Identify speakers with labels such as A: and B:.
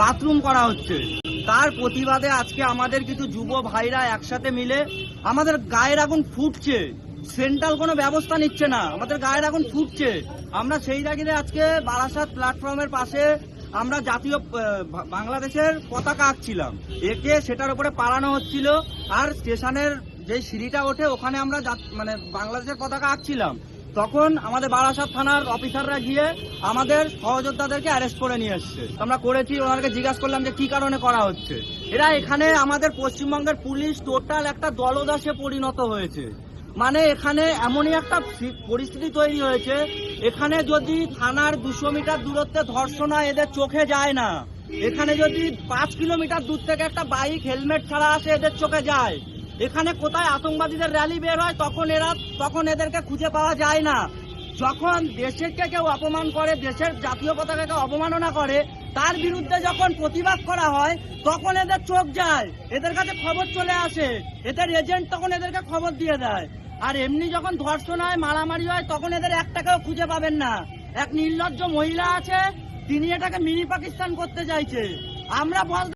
A: Bathroom করা হচ্ছে। তার প্রতিবাদে আজকে আমাদের কিছু যুব ভাইরা একসাথে মিলে আমাদের গায়ের আগুন ফুটছে। সেন্ট্রাল কোনো ব্যবস্থা নিচ্ছে না। আমাদের গায়ের আগুন ফুটছে। আমরা সেই জায়গায় আজকে বারাসাত প্ল্যাটফর্মের পাশে আমরা জাতীয় বাংলাদেশের পতাকা আঁকছিলাম। একে সেটার উপরে পালানো হচ্ছিল। আর স্টেশনের যে সিঁড়িটা ওঠে, ওখানে আমরা মানে বাংলাদেশের পতাকা আঁকছিলাম। তখন আমাদের বারাসাত থানার অফিসাররা গিয়ে আমাদের সহযোদ্ধাদেরকে অ্যারেস্ট করে নিয়ে এসছে। আমরা করেছি, ওনাদেরকে জিজ্ঞাসা করলাম যে কি কারণে করা হচ্ছে। এরা এখানে আমাদের পশ্চিমবঙ্গের পুলিশ টোটাল একটা দলদাসে পরিণত হয়েছে। মানে এখানে এমনই একটা পরিস্থিতি তৈরি হয়েছে, এখানে যদি থানার দুশো মিটার দূরত্বে ধর্ষণ এদের চোখে যায় না। এখানে যদি পাঁচ কিলোমিটার দূর থেকে একটা বাইক, হেলমেট ছাড়া আসে, এদের চোখে যায়। এখানে কোথায় আতঙ্কবাদীদের র্যালি বের হয়, তখন এরা, তখন এদেরকে খুঁজে পাওয়া যায় না। যখন দেশেরকে কেউ অপমান করে, দেশের জাতীয় পতাকাকে অবমাননা করে, তার বিরুদ্ধে যখন প্রতিবাদ করা হয়, তখন এদের চোখ যায়, এদের কাছে খবর চলে আসে। এদের এজেন্ট তখন এদেরকে খবর দিয়ে দেয়। আর এমনি যখন ধর্ষণ হয়, মারামারি হয়, তখন এদের একটাকেও খুঁজে পাবেন না। এক নির্লজ্জ মহিলা আছে, তিনি এটাকে মিনি পাকিস্তান করতে চাইছে। আমরা বল